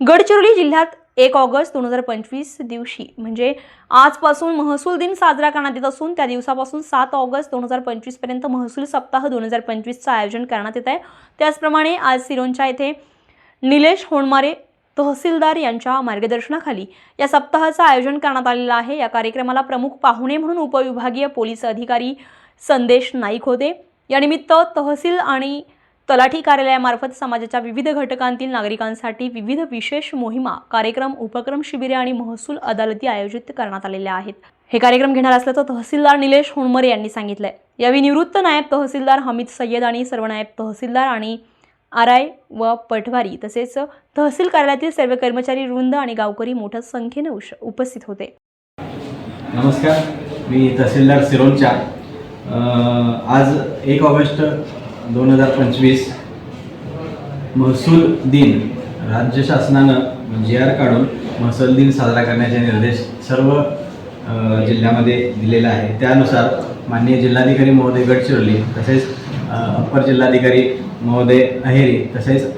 गडचिरोली जिल्ह्यात एक ऑगस्ट दोन हजार पंचवीस दिवशी म्हणजे आजपासून महसूल दिन साजरा करण्यात येत असून त्या दिवसापासून सात ऑगस्ट दोन हजार पंचवीसपर्यंत महसूल सप्ताह दोन हजार पंचवीसचं आयोजन करण्यात येत आहे. त्याचप्रमाणे आज सिरोंच्या येथे निलेश होणमारे तहसीलदार यांच्या मार्गदर्शनाखाली या सप्ताहाचं आयोजन करण्यात आलेलं आहे. या कार्यक्रमाला प्रमुख पाहुणे म्हणून उपविभागीय पोलीस अधिकारी संदेश नाईक होते. यानिमित्त तहसील आणि तलाठी कार्यालयामार्फत समाजाच्या विविध घटकांतील नागरिकांसाठी विविध विशेष मोहिमा कार्यक्रम उपक्रम शिबिरे आणि महसूल अदालती आयोजित करण्यात आलेल्या आहेत. हे कार्यक्रम घेणार असल्याचं तहसीलदार निलेश होणमरे यांनी सांगितलंय. यावेळी निवृत्त नायब तहसीलदार हमीद सय्यद आणि सर्व नायब तहसीलदार आणि आर आय व पटवारी तसेच तहसील कार्यालयातील सर्व कर्मचारी रुंद आणि गावकरी मोठ्या संख्येने उपस्थित होते. नमस्कार. मी तहसीलदार सिरोंचा. आज एक ऑगस्ट दोन हजार पंचवीस महसूल दिन राज्य शासनानं जी आर काढून महसूल दिन साजरा करण्याचे निर्देश सर्व जिल्ह्यामध्ये दिलेला आहे त्यानुसार माननीय जिल्हाधिकारी महोदय गडचिरोली तसेच अप्पर जिल्हाधिकारी महोदय अहेरी तसेच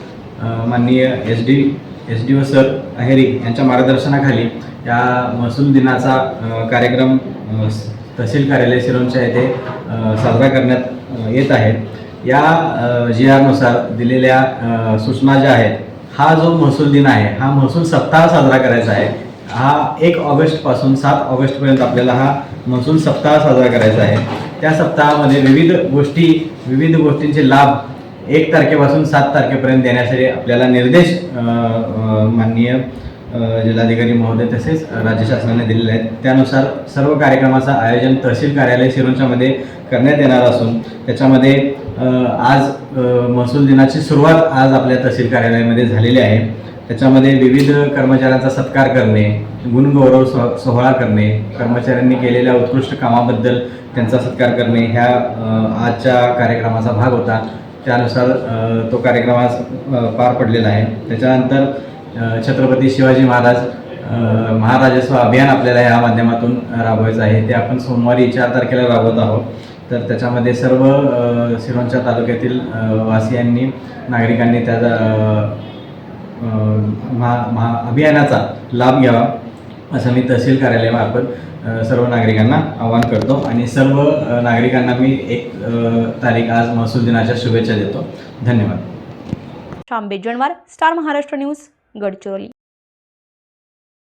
माननीय S D S D O sir Aheri यांच्या मार्गदर्शनाखाली या महसूल दिनाचा कार्यक्रम तहसील कार्यालय सिरोंच्या येथे साजरा करण्यात येत आहे. या जी आरनुसार दिलेल्या सूचना ज्या आहेत हा जो महसूल दिन आहे हा महसूल सप्ताह साजरा करायचा आहे. हा एक ऑगस्टपासून सात ऑगस्टपर्यंत आपल्याला हा महसूल सप्ताह साजरा करायचा आहे. त्या सप्ताहामध्ये विविध गोष्टी विविध गोष्टींचे लाभ एक तारखेपासून सात तारखेपर्यंत देण्यासाठी आपल्याला निर्देश माननीय जिल्हाधिकारी महोदय तसेच राज्य शासनाने दिलेले आहेत. त्यानुसार सर्व कार्यक्रमाचं आयोजन तहसील कार्यालय शिरोंच्यामध्ये करण्यात येणार असून त्याच्यामध्ये आज महसूल दिनाची सुरुवात आज आपल्या तहसील कार्यालयामध्ये झालेली आहे. त्याच्यामध्ये विविध कर्मचाऱ्यांचा सत्कार करणे गुणगौरव सो सोहळा करणे कर्मचाऱ्यांनी केलेल्या उत्कृष्ट कामाबद्दल त्यांचा सत्कार करणे ह्या आजच्या कार्यक्रमाचा भाग होता. त्यानुसार तो कार्यक्रम आज पार पडलेला आहे. त्याच्यानंतर छत्रपती शिवाजी महाराज महाराजस्व अभियान आपल्याला या माध्यमातून राबवायचं आहे. ते आपण सोमवारी चार तारखेला राबवत आहोत. तर त्याच्यामध्ये सर्व सिरोंच्या तालुक्यातील वासियांनी नागरिकांनी त्या महा महा अभियानाचा लाभ घ्यावा असं मी तहसील कार्यालयामार्फत सर्व नागरिकांना आवाहन करतो. आणि सर्व नागरिकांना मी एक तारीख आज महसूल दिनाच्या शुभेच्छा देतो. धन्यवाद. Sham Bejanwar star Maharashtra news. Gadchiroli